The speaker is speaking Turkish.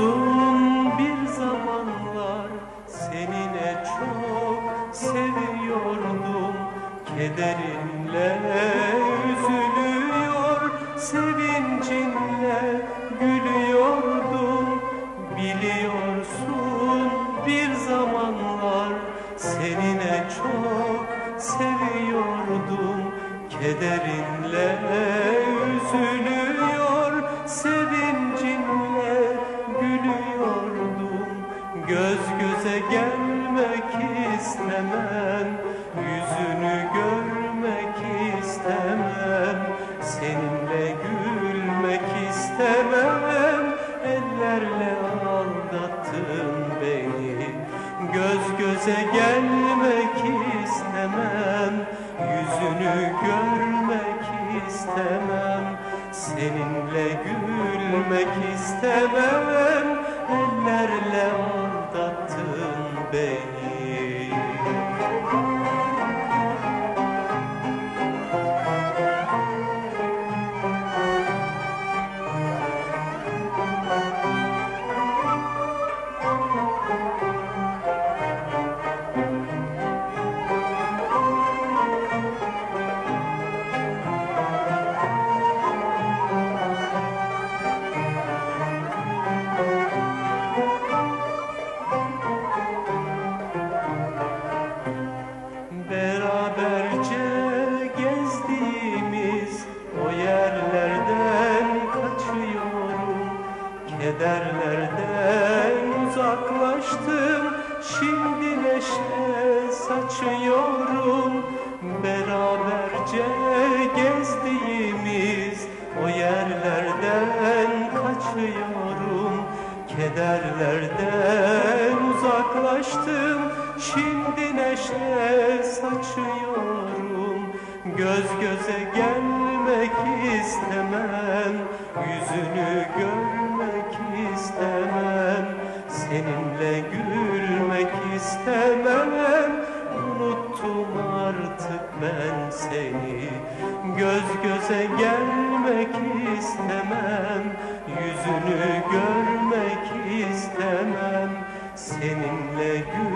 Biliyorsun bir zamanlar seninle çok seviyordum. Kederinle üzülüyor, sevincinle gülüyordum. Biliyorsun bir zamanlar seninle çok seviyordum. Kederinle Göz göze gelmek istemem Yüzünü görmek istemem Seninle gülmek istemem Ellerle aldattın beni. Göz göze gelmek istemem Yüzünü görmek istemem Seninle gülmek istemem Ellerle aldattın beni Kederlerden uzaklaştım. Şimdi neşe saçıyorum. Beraberce gezdiğimiz o yerlerden kaçıyorum. Kederlerden uzaklaştım. Şimdi neşe saçıyorum. Göz göze gelmek istemem. Yüzünü istemem Seninle gülmek istemem. Unuttum artık ben seni. Göz göze gelmek istemem. Yüzünü görmek istemem. Seninle gülmek